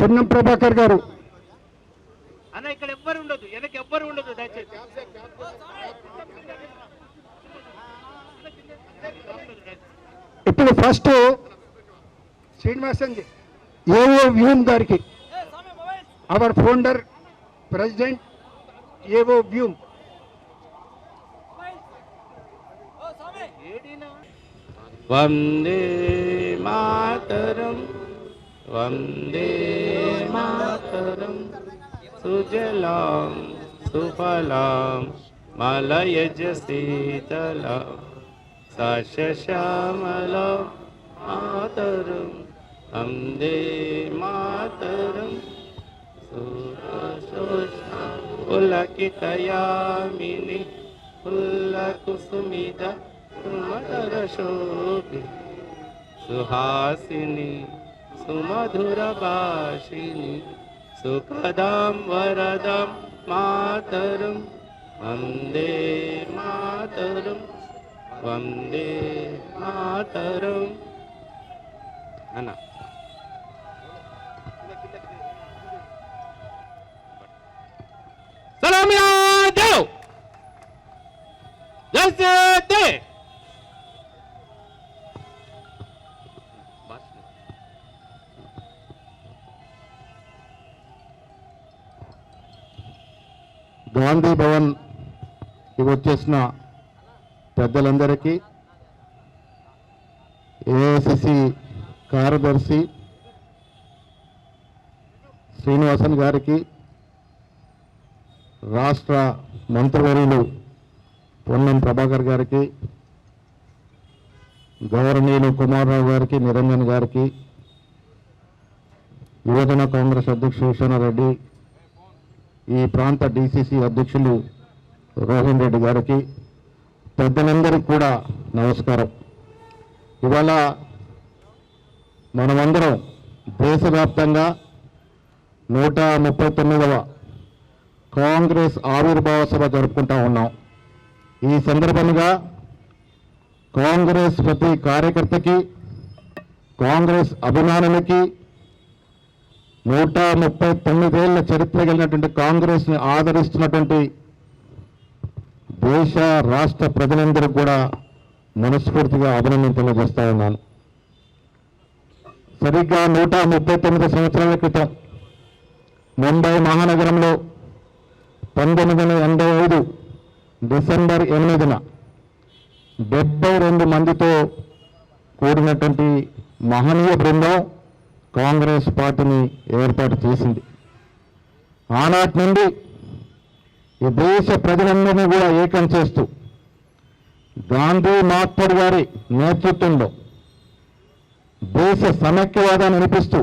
పొన్నం ప్రభాకర్ గారు. అన్న ఇక్కడ ఎవ్వరు ఉండదు వెనక ఎవ్వరు ఉండదు దయచేసి. ఇప్పుడు ఫస్ట్ శ్రీనివాసన్ ఏఓ వ్యూమ్ గారికి. Our founder president AO వ్యూమ్. Vande Mataram. Vande Mataram सुजलां सुफलां मलयजशीतला सशशामला मातरं वन्दे मातरं सुशोष्यां पुलकितयामिनि फुल्लकुसुमिदमदशोभि सुहासिनी सुमधुरभाषिनि सुखदां वरदं मातरं वन्दे मातरं वन्दे मातरम् अन గాంధీ భవన్ వచ్చేసిన పెద్దలందరికీ ఏఐసిసి కార్యదర్శి శ్రీనివాసన్ గారికి రాష్ట్ర మంత్రివర్యులు పొన్నం ప్రభాకర్ గారికి గౌరవనీయులు కుమారరావు గారికి నిరంజన్ గారికి యువజన కాంగ్రెస్ అధ్యక్షుడు రెడ్డి ఈ ప్రాంత డిసిసి అధ్యక్షులు రోహన్ రెడ్డి గారికి పెద్దలందరికీ కూడా నమస్కారం. ఇవాళ మనమందరం దేశవ్యాప్తంగా నూట ముప్పై తొమ్మిదవ కాంగ్రెస్ ఆవిర్భావ సభ జరుపుకుంటా ఉన్నాం. ఈ సందర్భంగా కాంగ్రెస్ ప్రతి కార్యకర్తకి కాంగ్రెస్ అభిమానులకి నూట ముప్పై తొమ్మిదేళ్ళ చరిత్ర కలిగినటువంటి కాంగ్రెస్ని ఆదరిస్తున్నటువంటి దేశ రాష్ట్ర ప్రజలందరూ కూడా మనస్ఫూర్తిగా అభినందన తెలియజేస్తా ఉన్నాను. సరిగ్గా నూట ముప్పై తొమ్మిది సంవత్సరాల క్రితం ముంబై మహానగరంలో పంతొమ్మిది వందల ఎనభై ఐదు డిసెంబర్ ఎనిమిదిన డెబ్బై రెండు మందితో కూడినటువంటి మహనీయ బృందం కాంగ్రెస్ పార్టీని ఏర్పాటు చేసింది. ఆనాటి నుండి ఈ దేశ ప్రజలందరినీ కూడా ఏకం చేస్తూ గాంధీ మహాత్ముడు గారి నేతృత్వంలో దేశ సమైక్యవాదాన్ని వినిపిస్తూ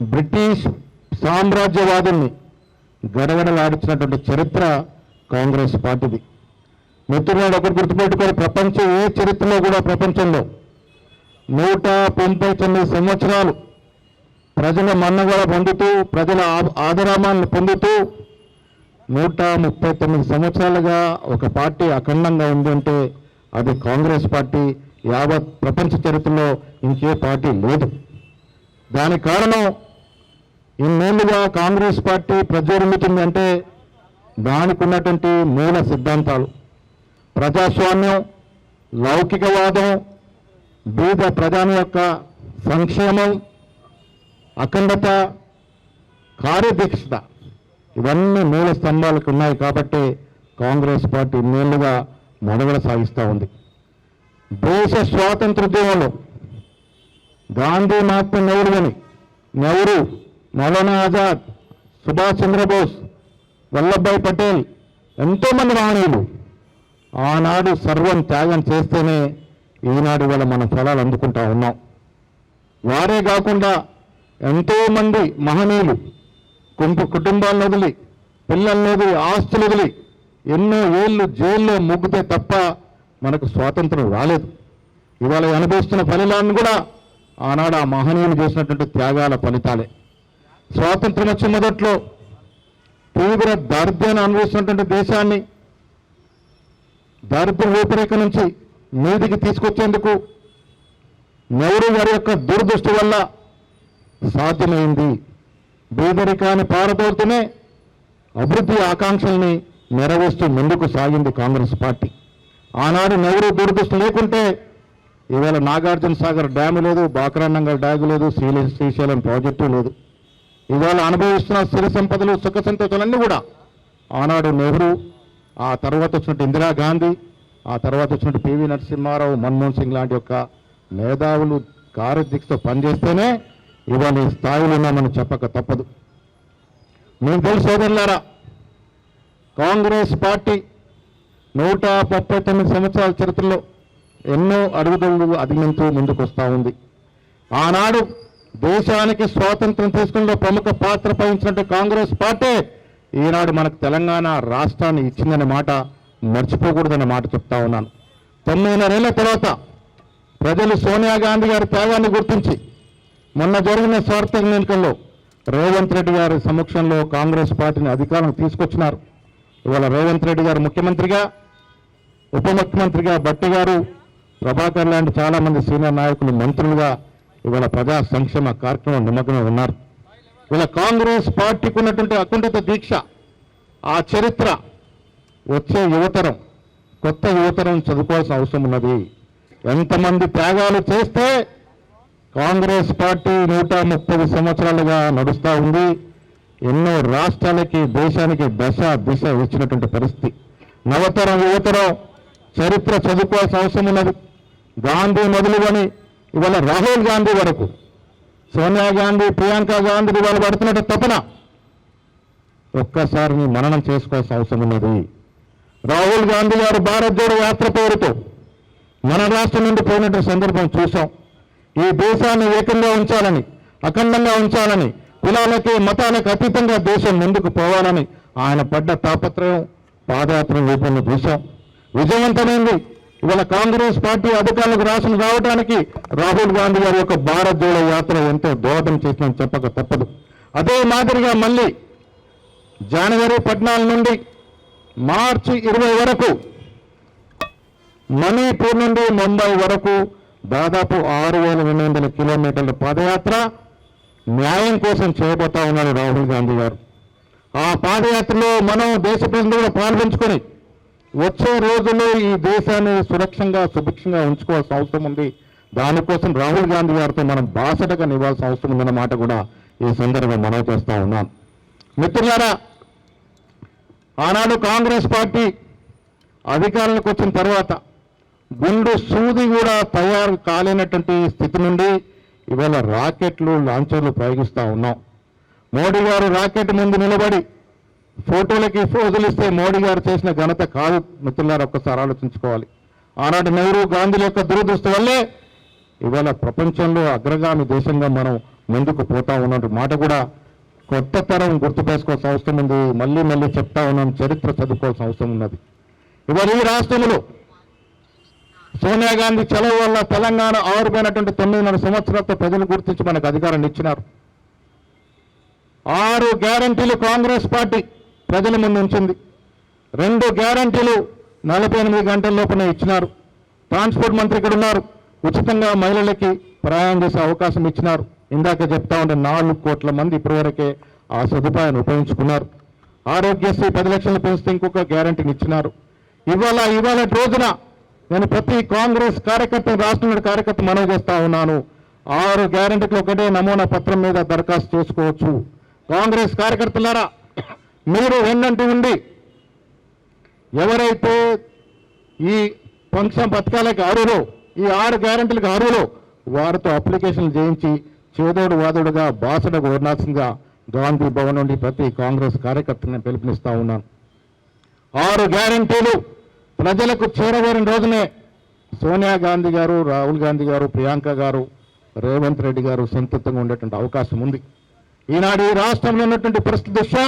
బ్రిటిష్ సామ్రాజ్యవాదుల్ని గడగడలాడించినటువంటి చరిత్ర కాంగ్రెస్ పార్టీది. మిత్రులు ఒకటి గుర్తుపెట్టుకొని ప్రపంచం ఏ చరిత్రలో కూడా ప్రపంచంలో నూట తొంభై తొమ్మిది సంవత్సరాలు ప్రజల మన్నగడ పొందుతూ ప్రజల ఆ- ఆదరామాన్ని పొందుతూ నూట ముప్పై తొమ్మిది సంవత్సరాలుగా ఒక పార్టీ అఖండంగా ఉందంటే అది కాంగ్రెస్ పార్టీ. యావత్ ప్రపంచ చరిత్రలో ఇంకే పార్టీ లేదు. దానికి కారణం ఇన్నేళ్ళుగా కాంగ్రెస్ పార్టీ ప్రజ్వరిల్లుతుంది దానికి ఉన్నటువంటి మూల సిద్ధాంతాలు. ప్రజాస్వామ్యం లౌకికవాదం బీద ప్రధాని యొక్క సంక్షేమం అఖండత కార్యదీక్షత ఇవన్నీ మూల స్తంభాలకు ఉన్నాయి కాబట్టి కాంగ్రెస్ పార్టీ ఇన్నేళ్ళుగా మనుగడ సాగిస్తూ ఉంది. దేశ స్వాతంత్రోద్యమంలో గాంధీ మహాత్మ నెహ్రూ అని నెహ్రూ మౌలానా ఆజాద్ సుభాష్ చంద్రబోస్ వల్లభాయ్ పటేల్ ఎంతోమంది మహనీయులు ఆనాడు సర్వం త్యాగం చేస్తేనే ఈనాడు వల్ల మన ఫలాలు అందుకుంటా ఉన్నాం. వారే కాకుండా ఎంతోమంది మహనీయులు కుంపు కుటుంబాలను వదిలి పిల్లల్ని వదిలి ఆస్తులు వదిలి ఎన్నో ఏళ్ళు జైల్లో మొగ్గితే తప్ప మనకు స్వాతంత్రం రాలేదు. ఇవాళ అనుభవిస్తున్న ఫలితాలను కూడా ఆనాడు ఆ మహనీయులు చేసినటువంటి త్యాగాల ఫలితాలే. స్వాతంత్రం వచ్చే మొదట్లో తీవ్ర దారిద్ర్యాన్ని అనుభవిస్తున్నటువంటి దేశాన్ని దారిద్ర్య రూపురేఖ నుంచి మీదికి తీసుకొచ్చేందుకు నెహ్రూ వారి యొక్క దురదృష్టి వల్ల సాధ్యమైంది. బీదరికాన్ని పారదోడుతూనే అభివృద్ధి ఆకాంక్షల్ని నెరవేరుస్తూ ముందుకు సాగింది కాంగ్రెస్ పార్టీ. ఆనాడు నెహ్రూ దురదృష్టి లేకుంటే ఈవేళ నాగార్జున సాగర్ డ్యాము లేదు బాక్రానంగల్ డ్యాగు లేదు శ్రీల శ్రీశైలం ప్రాజెక్టు లేదు. ఇవాళ అనుభవిస్తున్న స్థిర సంపదలు సుఖ సంతోషాలన్నీ కూడా ఆనాడు నెహ్రూ ఆ తర్వాత వచ్చినట్టు ఇందిరాగాంధీ ఆ తర్వాత వచ్చినట్టు పివి నరసింహారావు మన్మోహన్ సింగ్ లాంటి యొక్క మేధావులు కార్యదీక్షతో పనిచేస్తేనే ఇవాళ ఈ స్థాయిలో ఉన్నామని చెప్పక తప్పదు. మేము తెలుసు సోదరులారా కాంగ్రెస్ పార్టీ నూట ముప్పై తొమ్మిది సంవత్సరాల చరిత్రలో ఎన్నో అడుగుదలు అధిగమించు ముందుకు వస్తూ ఉంది. ఆనాడు దేశానికి స్వాతంత్రం తీసుకునే ప్రముఖ పాత్ర వహించినట్టు కాంగ్రెస్ పార్టీ ఈనాడు మనకు తెలంగాణ రాష్ట్రాన్ని ఇచ్చిందనే మాట మర్చిపోకూడదన్న మాట చెప్తా ఉన్నాను. తొమ్మిదిన్నరేళ్ళ తర్వాత ప్రజలు సోనియా గాంధీ గారి త్యాగాన్ని గుర్తించి మొన్న జరిగిన స్వార్థక ఎన్నికల్లో రేవంత్ రెడ్డి గారి సమక్షంలో కాంగ్రెస్ పార్టీని అధికారం తీసుకొచ్చినారు. ఇవాళ రేవంత్ రెడ్డి గారు ముఖ్యమంత్రిగా ఉప ముఖ్యమంత్రిగా భట్టి గారు ప్రభాకర్ లాంటి చాలా మంది సీనియర్ నాయకులు మంత్రులుగా ఇవాళ ప్రజా సంక్షేమ కార్యక్రమం నిమగ్నం ఉన్నారు. ఇలా కాంగ్రెస్ పార్టీకి ఉన్నటువంటి అకుంఠిత దీక్ష ఆ చరిత్ర వచ్చే యువతరం కొత్త యువతరం చదువుకోవాల్సిన అవసరం ఉన్నది. ఎంతమంది త్యాగాలు చేస్తే కాంగ్రెస్ పార్టీ నూట ముప్పై సంవత్సరాలుగా నడుస్తూ ఉంది. ఎన్నో రాష్ట్రాలకి దేశానికి దశ దిశ ఇచ్చినటువంటి పరిస్థితి. నవతరం యువతరం చరిత్ర చదువుకోవాల్సిన అవసరం ఉన్నది. గాంధీ మొదలుకొని ఇవాళ రాహుల్ గాంధీ వరకు సోనియా గాంధీ ప్రియాంక గాంధీ వాళ్ళు పడుతున్నట్టు తపన. ఒక్కసారి మననం చేసుకోవాల్సిన అవసరం ఉన్నది. రాహుల్ గాంధీ గారు భారత్ జోడో యాత్ర పేరుతో మన రాష్ట్రం నుండి పోయినటువంటి సందర్భం చూసాం ఈ దేశాన్ని ఏకంగా ఉంచాలని అఖండంగా ఉంచాలని కులాలకి మతాలకు అతీతంగా దేశం ముందుకు పోవాలని ఆయన పడ్డ తాపత్రయం పాదయాత్ర రూపంలో చూసాం విజయవంతమైంది. ఇవాళ కాంగ్రెస్ పార్టీ అధికారులకు రాసిన రావడానికి రాహుల్ గాంధీ గారి యొక్క భారత్ జోడో యాత్ర ఎంతో దోహదం చేసిందని చెప్పక తప్పదు. అదే మాదిరిగా మళ్ళీ జనవరి పద్నాలుగు నుండి మార్చి ఇరవై వరకు మణిపూర్ నుండి ముంబై వరకు దాదాపు ఆరు వేల రెండు వందల కిలోమీటర్ల పాదయాత్ర న్యాయం కోసం చేయబోతా ఉన్నారు రాహుల్ గాంధీ గారు. ఆ పాదయాత్రలో మనం దేశ ప్రజలు కూడా పాల్గొంచుకొని వచ్చే రోజుల్లో ఈ దేశాన్ని సురక్షంగా సుభిక్షంగా ఉంచుకోవాల్సిన అవసరం ఉంది. దానికోసం రాహుల్ గాంధీ గారితో మనం బాసటగా నివ్వాల్సిన అవసరం ఉందన్న మాట కూడా ఈ సందర్భంగా మనవి చేస్తూ ఉన్నాం. మిత్రులారా ఆనాడు కాంగ్రెస్ పార్టీ అధికారంలోకి వచ్చిన తర్వాత గుండు సూది కూడా తయారు కాలేనటువంటి స్థితి నుండి ఇవాళ రాకెట్లు లాంచర్లు ప్రయోగిస్తూ ఉన్నాం. మోడీ గారు రాకెట్ ముందు నిలబడి ఫోటోలకి ఫోజులు ఇస్తే మోడీ గారు చేసిన ఘనత కాదు మిత్రులారు ఒక్కసారి ఆలోచించుకోవాలి. ఆనాడు నెహ్రూ గాంధీల యొక్క దురదృష్టి వల్లే ఇవాళ ప్రపంచంలో అగ్రగామి దేశంగా మనం ముందుకు పోతా ఉన్నట్టు మాట కూడా కొత్త తరం గుర్తుపేసుకోవాల్సిన అవసరం ఉంది. మళ్ళీ మళ్ళీ చెప్తా ఉన్నాం చరిత్ర చదువుకోవాల్సిన అవసరం ఉన్నది. ఇవాళ ఈ రాష్ట్రంలో సోనియా గాంధీ చలవ వల్ల తెలంగాణ ఆరుపోయినటువంటి తొమ్మిదిన్నర సంవత్సరాలతో ప్రజలు గుర్తించి మనకు అధికారాన్ని ఇచ్చినారు. ఆరు గ్యారంటీలు కాంగ్రెస్ పార్టీ ప్రజల ముందు ఉంచింది. రెండు గ్యారంటీలు నలభై ఎనిమిది గంటల లోపలే ఇచ్చినారు. ట్రాన్స్పోర్ట్ మంత్రి ఇక్కడ ఉన్నారు. ఉచితంగా మహిళలకి ప్రయాణం చేసే అవకాశం ఇచ్చినారు. ఇందాక చెప్తా ఉంటే నాలుగు కోట్ల మంది ఇప్పటివరకే ఆ సదుపాయాన్ని ఉపయోగించుకున్నారు. ఆరోగ్యశ్రీ పది లక్షలు పెంచితే ఇంకొక గ్యారంటీని ఇచ్చినారు. ఇవాళ ఇవాళ రోజున నేను ప్రతి కాంగ్రెస్ కార్యకర్త రాష్ట్రంలో కార్యకర్త మనవి చేస్తా ఉన్నాను. ఆరు గ్యారంటీకి ఒకటే నమూనా పత్రం మీద దరఖాస్తు చేసుకోవచ్చు. కాంగ్రెస్ కార్యకర్తలారా మీరు ఎన్నంటూ ఉండి ఎవరైతే ఈ ఫంక్షన్ పథకాలకు అర్హులో ఈ ఆరు గ్యారంటీలకు అర్హులో వారితో అప్లికేషన్లు చేయించి చేదోడు వాదోడుగా బాసడకు వర్ణాల్సిందిగా గాంధీ భవన్ నుండి ప్రతి కాంగ్రెస్ కార్యకర్తను పిలుపునిస్తా ఉన్నాను. ఆరు గ్యారంటీలు ప్రజలకు చేరవేరిన రోజునే సోనియా గాంధీ గారు రాహుల్ గాంధీ గారు ప్రియాంక గారు రేవంత్ రెడ్డి గారు సంతృప్తంగా ఉండేటువంటి అవకాశం ఉంది. ఈనాడు ఈ రాష్ట్రంలో ఉన్నటువంటి పరిస్థితి దృష్ట్యా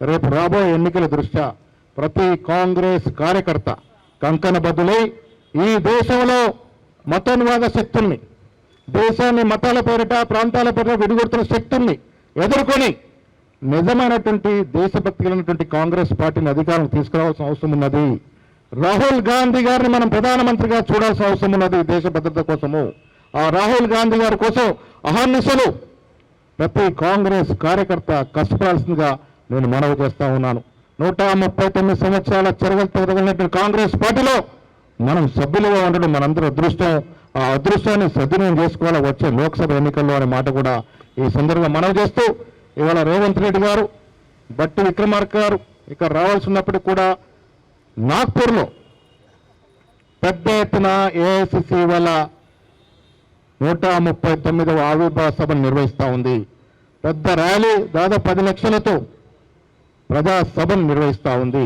రేపు రాబోయే ఎన్నికల దృష్ట్యా ప్రతి కాంగ్రెస్ కార్యకర్త కంకణబద్దులై ఈ దేశంలో మతోన్వాద శక్తుల్ని దేశాన్ని మతాల పేరిట ప్రాంతాల పేరిట విడిగొడుతున్న శక్తుల్ని ఎదుర్కొని నిజమైనటువంటి దేశభక్తి కలిగినటువంటి కాంగ్రెస్ పార్టీని అధికారం తీసుకురావాల్సిన అవసరం ఉన్నది. రాహుల్ గాంధీ గారిని మనం ప్రధానమంత్రిగా చూడాల్సిన అవసరం ఉన్నది దేశ భద్రత కోసము. ఆ రాహుల్ గాంధీ గారి కోసం అహర్నిశలు ప్రతి కాంగ్రెస్ కార్యకర్త కష్టపడాల్సిందిగా నేను మనవి చేస్తా ఉన్నాను. నూట ముప్పై తొమ్మిది సంవత్సరాల చెరగలతో కాంగ్రెస్ పార్టీలో మనం సభ్యులుగా ఉండడం మనందరి అదృష్టం. ఆ అదృష్టాన్ని సద్వినియోగం చేసుకోవాలి వచ్చే లోక్సభ ఎన్నికల్లో అనే మాట కూడా ఈ సందర్భంగా మనవి చేస్తూ ఇవాళ రేవంత్ రెడ్డి గారు బట్టి విక్రమార్క గారు ఇక్కడ రావాల్సి ఉన్నప్పటికీ కూడా నాగ్పూర్లో పెద్ద ఎత్తున ఏఐసిసి వల్ల నూట ముప్పై తొమ్మిదవ ఆవిర్భావ సభను నిర్వహిస్తూ ఉంది. పెద్ద ర్యాలీ దాదాపు పది లక్షలతో ప్రజా సభను నిర్వహిస్తూ ఉంది.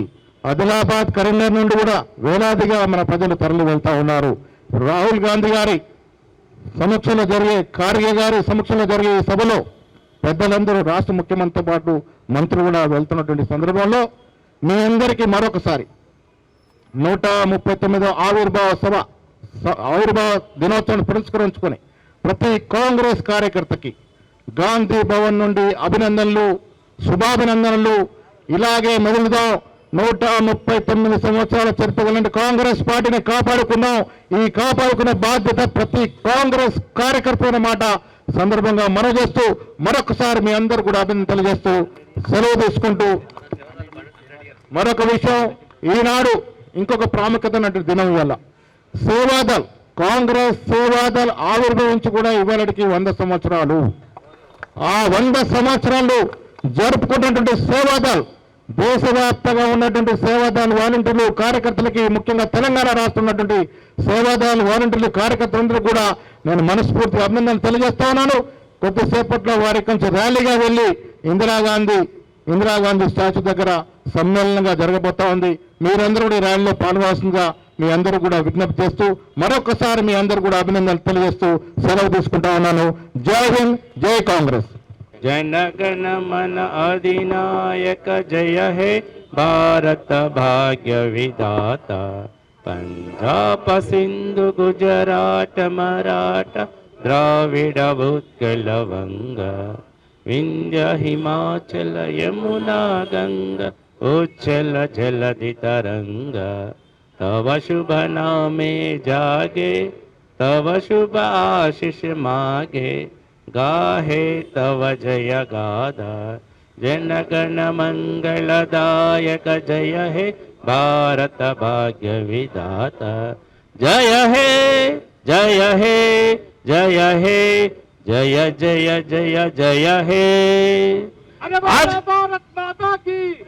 ఆదిలాబాద్ కరీంనగర్ నుండి కూడా వేలాదిగా మన ప్రజలు తరలి వెళ్తా ఉన్నారు. రాహుల్ గాంధీ గారి సమక్షంలో జరిగే ఖార్గే గారి సమక్షంలో జరిగే ఈ సభలో పెద్దలందరూ రాష్ట్ర ముఖ్యమంత్రితో పాటు మంత్రులు కూడా వెళ్తున్నటువంటి సందర్భంలో మీ అందరికీ మరొకసారి నూట ముప్పై తొమ్మిదో ఆవిర్భావ సభ స- ఆవిర్భావ దినోత్సవం పురస్కరించుకొని ప్రతి కాంగ్రెస్ కార్యకర్తకి గాంధీ భవన్ నుండి అభినందనలు శుభాభినందనలు. ఇలాగే మొదలుదాం. నూట ముప్పై తొమ్మిది సంవత్సరాల చరిత్ర కలిగిన కాంగ్రెస్ పార్టీని కాపాడుకున్నాం ఈ కాపాడుకునే బాధ్యత ప్రతి కాంగ్రెస్ కార్యకర్త అన్నమాట సందర్భంగా మనవి చేస్తూ మరొకసారి మీ అందరు కూడా అభినందన తెలియజేస్తూ సెలవు తీసుకుంటూ మరొక విషయం ఈనాడు ఇంకొక ప్రాముఖ్యత దినం వల్ల సేవాదల్ కాంగ్రెస్ సేవాదల్ ఆవిర్భవించి కూడా ఇవాళకి వంద సంవత్సరాలు. ఆ వంద సంవత్సరాలు జరుపుకున్నటువంటి సేవాదల్ దేశవ్యాప్తంగా ఉన్నటువంటి సేవాదాన్ వాలంటీర్లు కార్యకర్తలకి ముఖ్యంగా తెలంగాణ రాష్ట్రం ఉన్నటువంటి సేవాదాన వాలంటీర్లు కార్యకర్తలందరూ కూడా నేను మనస్ఫూర్తి అభినందనలు తెలియజేస్తా ఉన్నాను. కొద్దిసేపట్లో వారి కొంచెం ర్యాలీగా వెళ్ళి ఇందిరాగాంధీ ఇందిరాగాంధీ స్టాచ్యూ దగ్గర సమ్మేళనంగా జరగబోతా ఉంది. మీరందరూ కూడా ఈ ర్యాలీలో పాల్గొవాల్సిందిగా మీ అందరూ కూడా విజ్ఞప్తి చేస్తూ మరొకసారి మీ అందరూ కూడా అభినందనలు తెలియజేస్తూ సెలవు తీసుకుంటా ఉన్నాను. జై హింద్ జై కాంగ్రెస్. जनगण मन अधिनायक जय हे भारत भाग्य विधाता पंजाब सिंधु गुजरात मराठा द्राविड उत्कल वंग। विंध्य हिमाचल यमुना गंगा उच्चल जलधि तरंग तव शुभ नामे जागे तव शुभ आशीष मागे गाहे तव जय गादा। जनगण मंगलदायक जय हे भारत भाग्य विधाता। जय हे जय हे जय हे जय जय जय जय हे। आज- भारत माता की।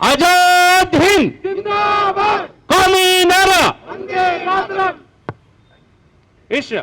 आज़ाद हिंद। कौमी नारा। वंदे मातरम। यू